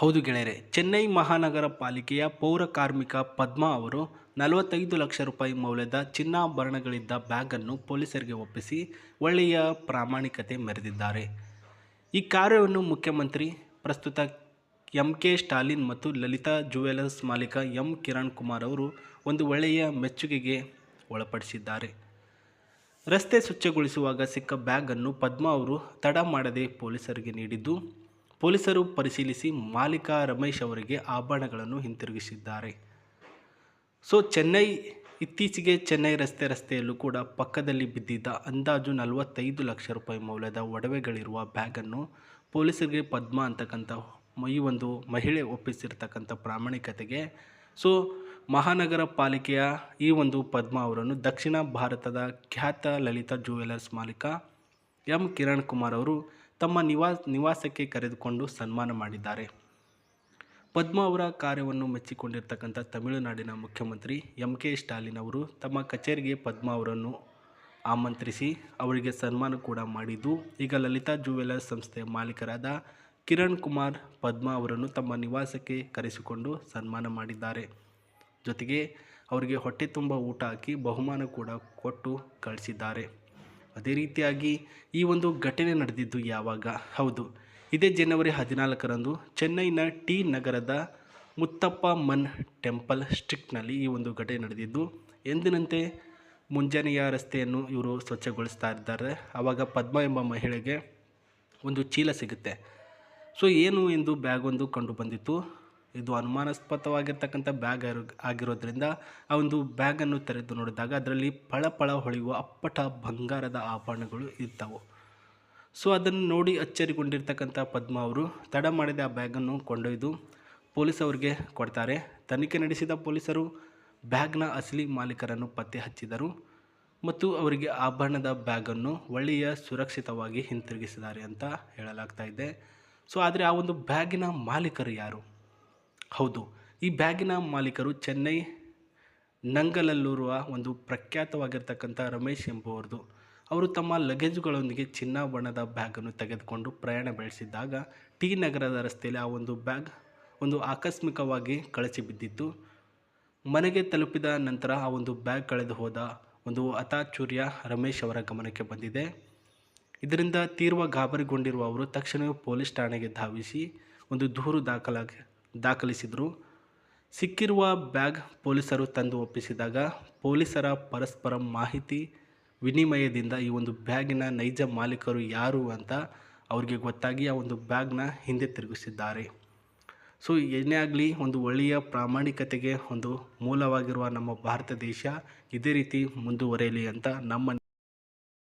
ಹೌದು ಗೆಳೆಯರೆ, ಚೆನ್ನೈ ಮಹಾನಗರ ಪಾಲಿಕೆಯ ಪೌರ ಕಾರ್ಮಿಕ ಪದ್ಮಾ ಅವರು ನಲವತ್ತೈದು ಲಕ್ಷ ರೂಪಾಯಿ ಮೌಲ್ಯದ ಚಿನ್ನಾಭರಣಗಳಿದ್ದ ಬ್ಯಾಗನ್ನು ಪೊಲೀಸರಿಗೆ ಒಪ್ಪಿಸಿ ಒಳ್ಳೆಯ ಪ್ರಾಮಾಣಿಕತೆ ಮೆರೆದಿದ್ದಾರೆ. ಈ ಕಾರ್ಯವನ್ನು ಮುಖ್ಯಮಂತ್ರಿ ಪ್ರಸ್ತುತ ಎಂ ಕೆ ಸ್ಟಾಲಿನ್ ಮತ್ತು ಲಲಿತಾ ಜುವೆಲರ್ಸ್ ಮಾಲೀಕ ಎಂ ಕಿರಣ್ ಕುಮಾರ್ ಅವರು ಒಂದು ಒಳ್ಳೆಯ ಮೆಚ್ಚುಗೆಗೆ ಒಳಪಡಿಸಿದ್ದಾರೆ. ರಸ್ತೆ ಸ್ವಚ್ಛಗೊಳಿಸುವಾಗ ಸಿಕ್ಕ ಬ್ಯಾಗನ್ನು ಪದ್ಮಾ ಅವರು ತಡ ಮಾಡದೆ ಪೊಲೀಸರಿಗೆ ನೀಡಿದ್ದು ಪೊಲೀಸರು ಪರಿಶೀಲಿಸಿ ಮಾಲೀಕ ರಮೇಶ್ ಅವರಿಗೆ ಆಭರಣಗಳನ್ನು ಹಿಂತಿರುಗಿಸಿದ್ದಾರೆ. ಸೊ, ಚೆನ್ನೈ, ಇತ್ತೀಚೆಗೆ ಚೆನ್ನೈ ರಸ್ತೆ ರಸ್ತೆಯಲ್ಲೂ ಕೂಡ ಪಕ್ಕದಲ್ಲಿ ಬಿದ್ದಿದ್ದ ಅಂದಾಜು ನಲವತ್ತೈದು ಲಕ್ಷ ರೂಪಾಯಿ ಮೌಲ್ಯದ ಒಡವೆಗಳಿರುವ ಬ್ಯಾಗನ್ನು ಪೊಲೀಸರಿಗೆ ಪದ್ಮ ಅಂತಕ್ಕಂಥ ಈ ಒಂದು ಮಹಿಳೆ ಒಪ್ಪಿಸಿರ್ತಕ್ಕಂಥ ಪ್ರಾಮಾಣಿಕತೆಗೆ, ಸೊ, ಮಹಾನಗರ ಪಾಲಿಕೆಯ ಈ ಒಂದು ಪದ್ಮ ಅವರನ್ನು ದಕ್ಷಿಣ ಭಾರತದ ಖ್ಯಾತ ಲಲಿತಾ ಜ್ಯುವೆಲರ್ಸ್ ಮಾಲೀಕ ಎಂ ಕಿರಣ್ ಕುಮಾರ್ ಅವರು ತಮ್ಮ ನಿವಾಸ ನಿವಾಸಕ್ಕೆ ಕರೆದುಕೊಂಡು ಸನ್ಮಾನ ಮಾಡಿದ್ದಾರೆ. ಪದ್ಮ ಅವರ ಕಾರ್ಯವನ್ನು ಮೆಚ್ಚಿಕೊಂಡಿರ್ತಕ್ಕಂಥ ತಮಿಳುನಾಡಿನ ಮುಖ್ಯಮಂತ್ರಿ ಎಂ ಕೆ ಸ್ಟಾಲಿನ್ ಅವರು ತಮ್ಮ ಕಚೇರಿಗೆ ಪದ್ಮ ಅವರನ್ನು ಆಮಂತ್ರಿಸಿ ಅವರಿಗೆ ಸನ್ಮಾನ ಕೂಡ ಮಾಡಿದ್ದು, ಈಗ ಲಲಿತಾ ಜುವೆಲರ್ಸ್ ಸಂಸ್ಥೆಯ ಮಾಲೀಕರಾದ ಕಿರಣ್ ಕುಮಾರ್ ಪದ್ಮ ಅವರನ್ನು ತಮ್ಮ ನಿವಾಸಕ್ಕೆ ಕರೆಸಿಕೊಂಡು ಸನ್ಮಾನ ಮಾಡಿದ್ದಾರೆ. ಜೊತೆಗೆ ಅವರಿಗೆ ಹೊಟ್ಟೆ ತುಂಬ ಊಟ ಹಾಕಿ ಬಹುಮಾನ ಕೂಡ ಕೊಟ್ಟು ಕಳಿಸಿದ್ದಾರೆ. ಅದೇ ರೀತಿಯಾಗಿ ಈ ಒಂದು ಘಟನೆ ನಡೆದಿದ್ದು ಯಾವಾಗ? ಹೌದು. ಇದೇ ಜನವರಿ ಹದಿನಾಲ್ಕರಂದು ಚೆನ್ನೈನ ಟಿ ನಗರದ ಮುತ್ತಪ್ಪ ಮನ್ ಟೆಂಪಲ್ ಸ್ಟ್ರಿಕ್ಟ್ನಲ್ಲಿ ಈ ಒಂದು ಘಟನೆ ನಡೆದಿದ್ದು, ಎಂದಿನಂತೆ ಮುಂಜಾನೆಯ ರಸ್ತೆಯನ್ನು ಇವರು ಸ್ವಚ್ಛಗೊಳಿಸ್ತಾ ಇದ್ದಾರೆ. ಆವಾಗ ಪದ್ಮ ಎಂಬ ಮಹಿಳೆಗೆ ಒಂದು ಚೀಲ ಸಿಗುತ್ತೆ. ಸೊ, ಏನು ಎಂದು ಬ್ಯಾಗ್ ಒಂದು ಕಂಡು ಬಂದಿತ್ತು. ಇದು ಅನುಮಾನಾಸ್ಪದವಾಗಿರ್ತಕ್ಕಂಥ ಬ್ಯಾಗ್ ಆಗಿರೋ- ಆಗಿರೋದ್ರಿಂದ ಆ ಒಂದು ಬ್ಯಾಗನ್ನು ತೆರೆದು ನೋಡಿದಾಗ ಅದರಲ್ಲಿ ಪಳಪಳ ಹೊಳೆಯುವ ಅಪ್ಪಟ ಬಂಗಾರದ ಆಭರಣಗಳು ಇದ್ದವು ಸೊ, ಅದನ್ನು ನೋಡಿ ಅಚ್ಚರಿಗೊಂಡಿರ್ತಕ್ಕಂಥ ಪದ್ಮ ಅವರು ತಡ ಮಾಡಿದ ಆ ಬ್ಯಾಗನ್ನು ಕೊಂಡೊಯ್ದು ಪೊಲೀಸ್ ಅವರಿಗೆ ಕೊಡ್ತಾರೆ. ತನಿಖೆ ನಡೆಸಿದ ಪೊಲೀಸರು ಬ್ಯಾಗ್ನ ಅಸಲಿ ಮಾಲೀಕರನ್ನು ಪತ್ತೆ ಹಚ್ಚಿದರು ಮತ್ತು ಅವರಿಗೆ ಆಭರಣದ ಬ್ಯಾಗನ್ನು ಒಳ್ಳೆಯ ಸುರಕ್ಷಿತವಾಗಿ ಹಿಂತಿರುಗಿಸಿದ್ದಾರೆ ಅಂತ ಹೇಳಲಾಗ್ತಾ ಇದೆ. ಸೊ, ಆದರೆ ಆ ಒಂದು ಬ್ಯಾಗಿನ ಮಾಲೀಕರು ಯಾರು? ಹೌದು. ಈ ಬ್ಯಾಗಿನ ಮಾಲೀಕರು ಚೆನ್ನೈ ನಂಗಲಲ್ಲಿರುವ ಒಂದು ಪ್ರಖ್ಯಾತವಾಗಿರ್ತಕ್ಕಂಥ ರಮೇಶ್ ಎಂಬುವರದು. ಅವರು ತಮ್ಮ ಲಗೇಜುಗಳೊಂದಿಗೆ ಚಿನ್ನ ಬಣ್ಣದ ಬ್ಯಾಗನ್ನು ತೆಗೆದುಕೊಂಡು ಪ್ರಯಾಣ ಬೆಳೆಸಿದ್ದಾಗ ಟಿ ನಗರದ ರಸ್ತೆಯಲ್ಲಿ ಆ ಒಂದು ಬ್ಯಾಗ್ ಒಂದು ಆಕಸ್ಮಿಕವಾಗಿ ಕಳಚಿ ಬಿದ್ದಿತ್ತು. ಮನೆಗೆ ತಲುಪಿದ ನಂತರ ಆ ಒಂದು ಬ್ಯಾಗ್ ಕಳೆದು ಹೋದ ಒಂದು ಹತಾಚೂರ್ಯ ರಮೇಶ್ ಅವರ ಗಮನಕ್ಕೆ ಬಂದಿದೆ. ಇದರಿಂದ ತೀರ್ವ ಗಾಬರಿಗೊಂಡಿರುವ ಅವರು ತಕ್ಷಣವೇ ಪೊಲೀಸ್ ಠಾಣೆಗೆ ಧಾವಿಸಿ ಒಂದು ದೂರು ದಾಖಲಾಗಿ ದಾಖಲಿಸಿದರು. ಸಿಕ್ಕಿರುವ ಬ್ಯಾಗ್ ಪೊಲೀಸರು ತಂದು ಒಪ್ಪಿಸಿದಾಗ ಪೊಲೀಸರ ಪರಸ್ಪರ ಮಾಹಿತಿ ವಿನಿಮಯದಿಂದ ಈ ಒಂದು ಬ್ಯಾಗಿನ ನೈಜ ಮಾಲೀಕರು ಯಾರು ಅಂತ ಅವರಿಗೆ ಗೊತ್ತಾಗಿ ಆ ಒಂದು ಬ್ಯಾಗ್ನ ಹಿಂದೆ ತಿರುಗಿಸಿದ್ದಾರೆ. ಸೊ, ಏನೇ ಆಗಲಿ ಒಂದು ಒಳ್ಳೆಯ ಪ್ರಾಮಾಣಿಕತೆಗೆ ಒಂದು ಮೂಲವಾಗಿರುವ ನಮ್ಮ ಭಾರತ ದೇಶ ಇದೇ ರೀತಿ ಮುಂದುವರೆಯಲಿ ಅಂತ ನಮ್ಮ